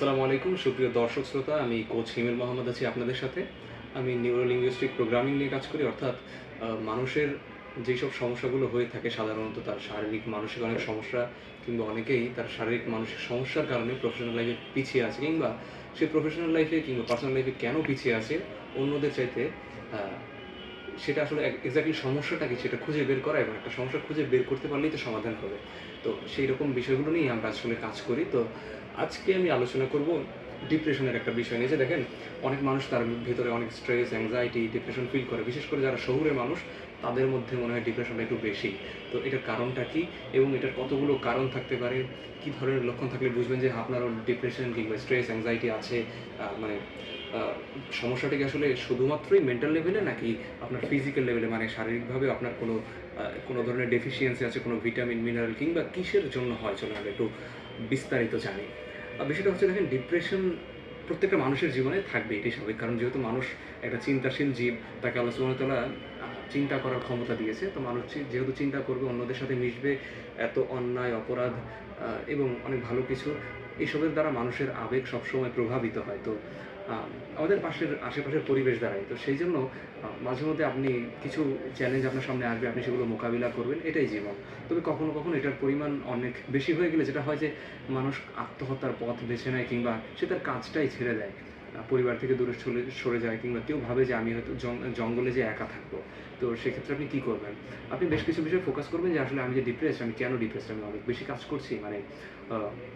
আসসালামু আলাইকুম, সুপ্রিয় দর্শক শ্রোতা, আমি কোচ হিমেল মোহাম্মদ আছি আপনাদের সাথে। আমি নিউরো নিউরোলিঙ্গুইস্টিক প্রোগ্রামিং নিয়ে কাজ করি, অর্থাৎ মানুষের যেসব সমস্যাগুলো হয়ে থাকে সাধারণত তার শারীরিক, মানসিক অনেক সমস্যা কিংবা অনেকেই তার শারীরিক, মানসিক সমস্যার কারণে প্রফেশনাল লাইফে পিছিয়ে আছে কিংবা সে প্রফেশনাল লাইফে কিংবা পার্সোনাল লাইফে কেন পিছিয়ে আছে? অন্যদের চাইতে সেটা আসলে এক্স্যাক্টলি সমস্যাটা কি? সেটা খুঁজে বের করা এবং একটা সমস্যা খুঁজে বের করতে পারলেই তো সমাধান হবে। তো সেই রকম বিষয়গুলো নিয়ে আমরা আসলে কাজ করি। তো আজকে আমি আলোচনা করব ডিপ্রেশনের একটা বিষয় নিয়ে। যে দেখেন, অনেক মানুষ তার ভেতরে অনেক স্ট্রেস অ্যাংজাইটি ডিপ্রেশন ফিল করে। বিশেষ করে যারা শহুরে মানুষ, তাদের মধ্যে মনে হয় ডিপ্রেশনটা একটু বেশি। তো এটার কারণটা কি এবং এটার কতগুলো কারণ থাকতে পারে? কি ধরনের লক্ষণ থাকলে বুঝবেন যে আপনারও ডিপ্রেশন কিংবা স্ট্রেস অ্যাংজাইটি আছে মানে সমস্যাটা আসলে শুধুমাত্রই মেন্টাল লেভেলে নাকি আপনার ফিজিক্যাল লেভেলে মানে শারীরিকভাবে আপনার কোনো কোনো ধরনের ডেফিসিয়েন্সি আছে, কোনো ভিটামিন মিনারেল কিংবা কিসের জন্য হয়? চলুন আমরা একটু বিস্তারিত জানি। বিষয়টা হচ্ছে দেখেন ডিপ্রেশন প্রত্যেকটা মানুষের জীবনে থাকবে এটি স্বাভাবিক। কারণ যেহেতু মানুষ একটা চিন্তাশীল জীব, তাকে আল্লাহ সুবহানাহু চিন্তা করার ক্ষমতা দিয়েছে, তো মানুষ যেহেতু চিন্তা করবে, অন্যদের সাথে মিশবে, এত অন্যায়, অপরাধ এবং অনেক ভালো কিছু এইসবের দ্বারা মানুষের আবেগ সবসময় প্রভাবিত হয়। তো আমাদের পাশের আশেপাশের পরিবেশ দাঁড়ায় তো সেই জন্য মাঝে মধ্যে আপনি কিছু চ্যালেঞ্জ আপনার সামনে আসবে, আপনি সেগুলো মোকাবিলা করবেন, এটাই জীবন। তবে কখনো কখনো এটার পরিমাণ অনেক বেশি হয়ে গেলে যেটা হয় যে, মানুষ আত্মহত্যার পথ বেছে নেয় কিংবা সে তার কাজটাই ছেড়ে দেয়। পরিবার থেকে দূরে চলে সরে যায় কিংবা কেউ ভাবে যে আমি হয়তো জঙ্গলে যে একা থাকব। তো সেক্ষেত্রে আপনি কী করবেন? আপনি বেশ কিছু বিষয়ে ফোকাস করবেন যে আসলে আমি যে ডিপ্রেস আমি কেন ডিপ্রেস আমি অনেক বেশি কাজ করছি। মানে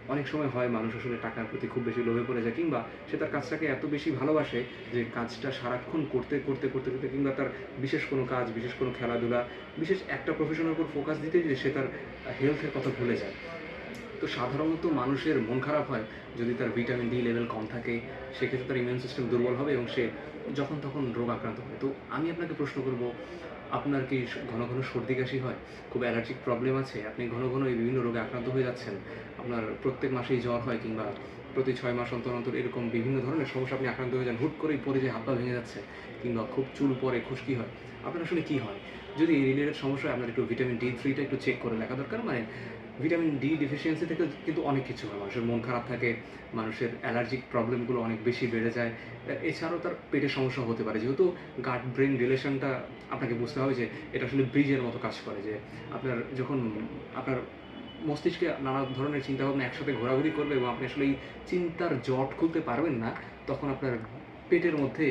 অনেক সময় হয় মানুষ আসলে টাকার প্রতি খুব বেশি লোভে পড়ে যায় কিংবা সে তার কাজটাকে এত বেশি ভালোবাসে যে কাজটা সারাক্ষণ করতে করতে করতে করতে কিংবা তার বিশেষ কোনো কাজ, বিশেষ কোনো খেলাধুলা, বিশেষ একটা প্রফেশনের উপর ফোকাস দিতে দিতে সে তার হেলথের কথা ভুলে যায়। তো সাধারণত মানুষের মন খারাপ হয় যদি তার ভিটামিন ডি লেভেল কম থাকে, সেক্ষেত্রে তার ইমিউন সিস্টেম দুর্বল হবে এবং সে যখন তখন রোগ আক্রান্ত হয়। তো আমি আপনাকে প্রশ্ন করব, আপনার কি ঘন ঘন সর্দি কাশি হয়? খুব অ্যালার্জিক প্রবলেম আছে? আপনি ঘন ঘন এই বিভিন্ন রোগে আক্রান্ত হয়ে যাচ্ছেন। আপনার প্রত্যেক মাসেই জ্বর হয় কিংবা প্রতি ছয় মাস অন্তর অন্তর এরকম বিভিন্ন ধরনের সমস্যা আপনি আক্রান্ত হয়ে যান, হুট করেই পরে যে হাত পা ভেঙে যাচ্ছে কিংবা খুব চুল পরে খুশকি হয়। আপনার আসলে কি হয়? যদি এই রিলেটেড সমস্যা হয় আপনার একটু ভিটামিন ডি থ্রিটা একটু চেক করে দেখা দরকার? মানে ভিটামিন ডি ডিফিসিয়েন্সি থেকে কিন্তু অনেক কিছু হয়। মানুষের মন খারাপ থাকে, মানুষের অ্যালার্জিক প্রবলেমগুলো অনেক বেশি বেড়ে যায়। এছাড়াও তার পেটের সমস্যা হতে পারে। যেহেতু গাট ব্রেন রিলেশনটা আপনাকে বুঝতে হবে যে, এটা আসলে ব্রিজের মতো কাজ করে যে, আপনার যখন আপনার মস্তিষ্কে নানা ধরনের চিন্তাভাবনা একসাথে ঘোরাঘুরি করবে এবং আপনি আসলে এই চিন্তার জট খুলতে পারবেন না, তখন আপনার পেটের মধ্যে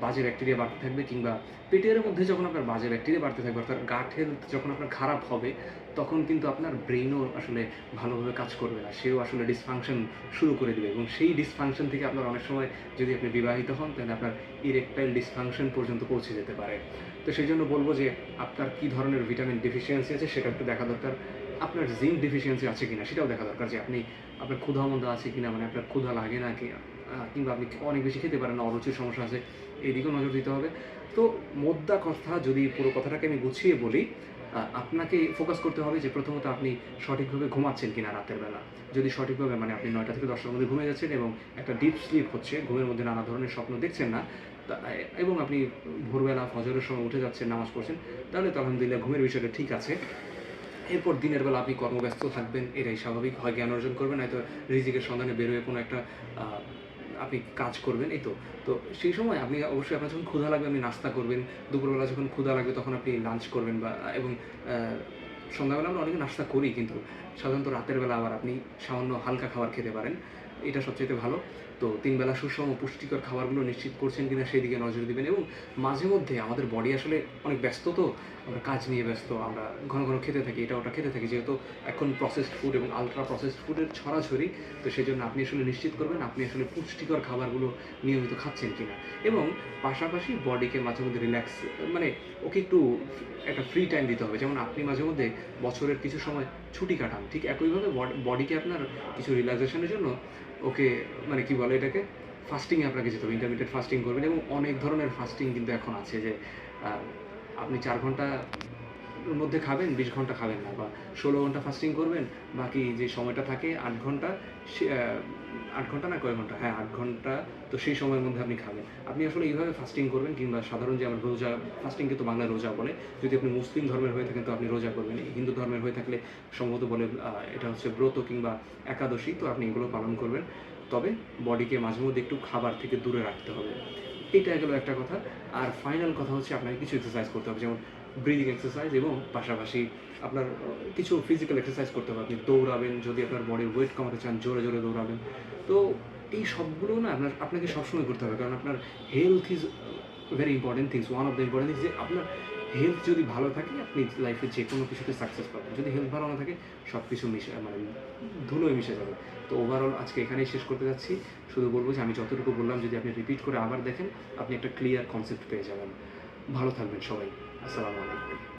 বাজে ব্যাকটেরিয়া বাড়তে থাকবে কিংবা পেটের মধ্যে যখন আপনার বাজে ব্যাকটেরিয়া বাড়তে থাকবে অর্থাৎ গাট হেলথ যখন আপনার খারাপ হবে তখন কিন্তু আপনার ব্রেনও আসলে ভালোভাবে কাজ করবে না। সেও আসলে ডিসফাংশন শুরু করে দেবে এবং সেই ডিসফাংশন থেকে আপনার অনেক সময় যদি আপনি বিবাহিত হন তাহলে আপনার ইরেকটাইল ডিসফাংশন পর্যন্ত পৌঁছে যেতে পারে। তো সেই জন্য বলব যে আপনার কী ধরনের ভিটামিন ডেফিসিয়েন্সি আছে সেটা একটু দেখা দরকার। আপনার জিঙ্ক ডেফিসিয়েন্সি আছে কিনা সেটাও দেখা দরকার যে আপনি আপনার ক্ষুধা মন্দা আছে কিনা মানে আপনার ক্ষুধা লাগে না কি আহ, কিংবা আপনি অনেক বেশি খেতে পারেন না অরুচির সমস্যা আছে এই দিকেও নজর দিতে হবে। তো মোদ্দা কথা যদি পুরো কথাটাকে আমি গুছিয়ে বলি আপনাকে ফোকাস করতে হবে যে প্রথমত আপনি সঠিকভাবে ঘুমাচ্ছেন কিনা রাতের বেলা। যদি সঠিকভাবে মানে আপনি নয়টা থেকে দশটার মধ্যে ঘুমিয়ে যাচ্ছেন এবং একটা ডিপ স্লিপ হচ্ছে, ঘুমের মধ্যে নানা ধরনের স্বপ্ন দেখছেন না এবং আপনি ভোরবেলা ফজরের সময় উঠে যাচ্ছেন, নামাজ পড়ছেন, তাহলে তো আলহামদুলিল্লাহ ঘুমের বিষয়টা ঠিক আছে। এরপর দিনের বেলা আপনি কর্মব্যস্ত থাকবেন, এটাই স্বাভাবিক। হয় জ্ঞান অর্জন করবেন, নয়তো রিজিকের সন্ধানে বেরোয় কোনো একটা আপনি কাজ করবেন? এই তো। তো সেই সময় আপনি অবশ্যই আপনার যখন ক্ষুধা লাগবে, আপনি নাস্তা করবেন। দুপুরবেলা যখন ক্ষুধা লাগবে, তখন আপনি লাঞ্চ করবেন বা, এবং সন্ধ্যাবেলা আমরা অনেকে নাস্তা করি, কিন্তু সাধারণত রাতের বেলা আবার আপনি সামান্য হালকা খাবার খেতে পারেন। এটা সবচেয়ে ভালো। তো তিন বেলা সুষম পুষ্টিকর খাবারগুলো নিশ্চিত করছেন কিনা সেই দিকে নজর দিবেন এবং মাঝে মধ্যে আমাদের বডি আসলে অনেক ব্যস্ত তো, আমরা কাজ নিয়ে ব্যস্ত, আমরা ঘন ঘন খেতে থাকি, এটা ওটা খেতে থাকি, যেহেতু এখন প্রসেসড ফুড এবং আলট্রা প্রসেসড ফুডের ছড়াছড়ি, তো সেই জন্য আপনি আসলে নিশ্চিত করবেন আপনি আসলে পুষ্টিকর খাবারগুলো নিয়মিত খাচ্ছেন কিনা। এবং পাশাপাশি বডিকে মাঝে মধ্যে রিল্যাক্স মানে ওকে একটু একটা ফ্রি টাইম দিতে হবে। যেমন আপনি মাঝে মধ্যে বছরের কিছু সময় ছুটি কাটান, ঠিক একইভাবে বডিকে আপনার কিছু রিল্যাক্সেশনের জন্য ওকে মানে কি বলে এটাকে? ফাস্টিংয়ে আপনাকে যেতে হবে ইন্টারমিডিয়েট ফাস্টিং করবেন এবং অনেক ধরনের ফাস্টিং কিন্তু এখন আছে যে আপনি চার ঘণ্টা মধ্যে খাবেন, বিশ ঘণ্টা খাবেন না বা ষোলো ঘণ্টা ফাস্টিং করবেন, বাকি যে সময়টা থাকে আট ঘণ্টা আট ঘণ্টা না কয় ঘণ্টা? হ্যাঁ আট ঘণ্টা তো সেই সময়ের মধ্যে আপনি খাবেন। আপনি আসলে এইভাবে ফাস্টিং করবেন কিংবা সাধারণ যে আমার রোজা ফাস্টিংকে তো বাংলায় রোজা বলে। যদি আপনি মুসলিম ধর্মের হয়ে থাকেন তো আপনি রোজা করবেন। হিন্দু ধর্মের হয়ে থাকলে সম্ভবত বলে এটা হচ্ছে ব্রত কিংবা একাদশী, তো আপনি এগুলো পালন করবেন। তবে বডিকে মাঝে মধ্যে একটু খাবার থেকে দূরে রাখতে হবে। এটা গেল একটা কথা। আর ফাইনাল কথা হচ্ছে আপনাকে কিছু এক্সারসাইজ করতে হবে, যেমন ব্রিদিং এক্সারসাইজ এবং পাশাপাশি আপনার কিছু ফিজিক্যাল এক্সারসাইজ করতে হবে। আপনি দৌড়াবেন, যদি আপনার বডির ওয়েট কমাতে চান, জোরে জোরে দৌড়াবেন। তো এই সবগুলো না আপনার, আপনাকে সবসময় করতে হবে, কারণ আপনার health is very important things one of the important things যে আপনার হেলথ যদি ভালো থাকে, আপনি লাইফে যে কোনো কিছুতে সাকসেস পাবেন। যদি হেলথ ভালো না থাকে সব কিছু মিশে মানে ধুলোয় মিশে যাবে। তো ওভারঅল আজকে এখানেই শেষ করতে যাচ্ছি। শুধু বলব যে আমি যতটুকু বললাম, যদি আপনি রিপিট করে আবার দেখেন, আপনি একটা ক্লিয়ার কনসেপ্ট পেয়ে যাবেন। ভালো থাকবেন সবাই। আসসালামু আলাইকুম।